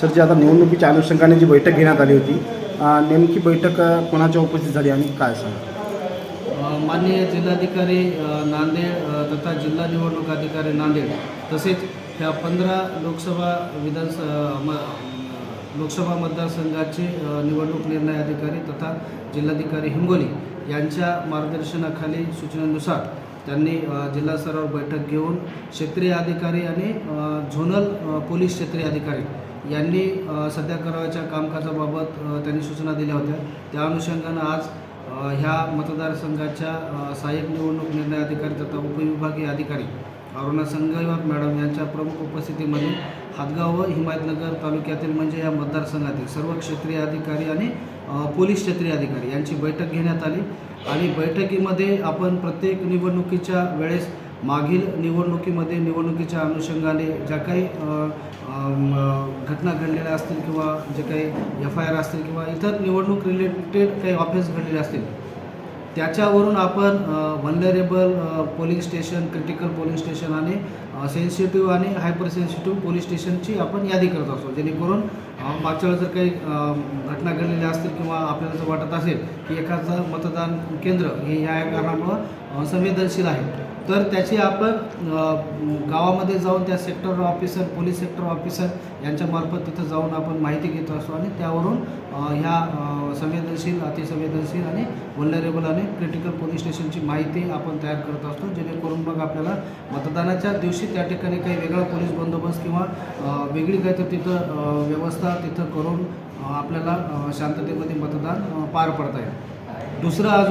Sir जी आता निवडणुकीच्या अनुषंगाने जी बैठक घेण्यात आली होती नेमकी बैठक कोणाच्या उपस्थित झाली आणि काय सांगा? माननीय जिल्हाधिकारी नांदेड तथा जिल्हा निवडणूक अधिकारी नांदेड तसेच ह्या पंधरा लोकसभा विधानस म लोकसभा मतदारसंघाचे निवडणूक निर्णय अधिकारी तथा जिल्हाधिकारी हिंगोली यांच्या मार्गदर्शनाखाली सूचनेनुसार त्यांनी जिल्हा स्तरावर बैठक घेऊन क्षेत्रीय अधिकारी आणि झोनल पोलीस क्षेत्रीय अधिकारी यांनी सध्या करावयाच्या कामकाजाबाबत त्यांनी सूचना दिल्या होत्या. त्या अनुषंगानं आज ह्या मतदारसंघाच्या सहाय्यक निवडणूक निर्णय अधिकारी तथा उपविभागीय अधिकारी अरुणा संघविवाद मॅडम यांच्या प्रमुख उपस्थितीमध्ये हातगाव व हिमायतनगर तालुक्यातील म्हणजे या मतदारसंघातील सर्व क्षेत्रीय अधिकारी आणि पोलीस क्षेत्रीय अधिकारी यांची बैठक घेण्यात आली. आणि बैठकीमध्ये आपण प्रत्येक निवडणुकीच्या वेळेस मागील निवडणुकीमध्ये निवडणुकीच्या अनुषंगाने ज्या काही घटना घडलेल्या असतील किंवा जे काही एफ आय आर असतील किंवा इतर निवडणूक रिलेटेड काही ऑफेन्स घडलेले असतील त्याच्यावरून आपण vulnerable polling station critical polling station आणि सेन्सिटिव्ह आणि हायपर सेन्सिटिव्ह पोलीस स्टेशनची आपण यादी करत असतो जेणेकरून मागच्या वेळेस जर काही घटना घडलेल्या असतील किंवा आपल्याला जर वाटत असेल की एखादं मतदान केंद्र हे ह्या कारणामुळं संवेदनशील आहे तर त्याची आपण गावामध्ये जाऊन त्या sector officer police sector officer यांच्यामार्फत तिथं जाऊन आपण माहिती घेत असतो आणि त्यावरून ह्या संवेदनशील अतिसंवेदनशील आणि वल्नरेबल आणि क्रिटिकल पोलीस स्टेशनची माहिती आपण तयार करत असतो जेणेकरून मग आपल्याला मतदानाच्या दिवशी त्या ठिकाणी काही वेगळा पोलीस बंदोबस्त किंवा वेगळी काहीतरी तिथं व्यवस्था व्यवस्था तिथं करून आपल्याला शांततेमध्ये मतदान पार पडता येईल. दुसरं अजून